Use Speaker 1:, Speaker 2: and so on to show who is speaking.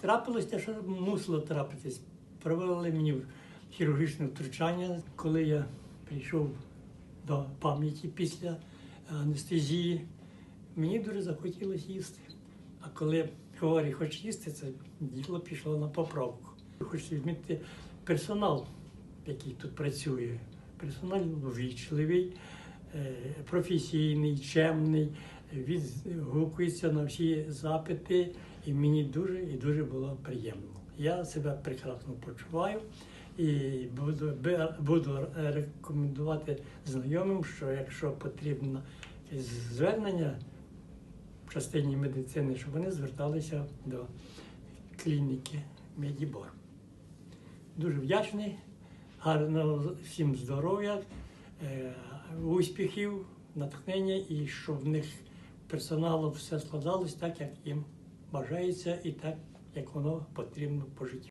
Speaker 1: трапилось те, що мусило трапитись. Провели мені хірургічне втручання, коли я прийшов до пам'яті після анестезії. Мені дуже захотілося їсти. А коли хворий хоче їсти, це діло пішло на поправку. Хочу відмітити персонал, який тут працює. Персонал ввічливий, е, професійний, чемний, відгукується на всі запити, і мені дуже і дуже було приємно. Я себе прекрасно почуваю і буду, буду рекомендувати знайомим, що якщо потрібно звернення в частині медицини, щоб вони зверталися до клініки Медібор. Дуже вдячний, гарного всім здоров'я, е, успіхів, натхнення і щоб в них персоналу все складалось так, як їм бажається, і так, як воно потрібно по життю.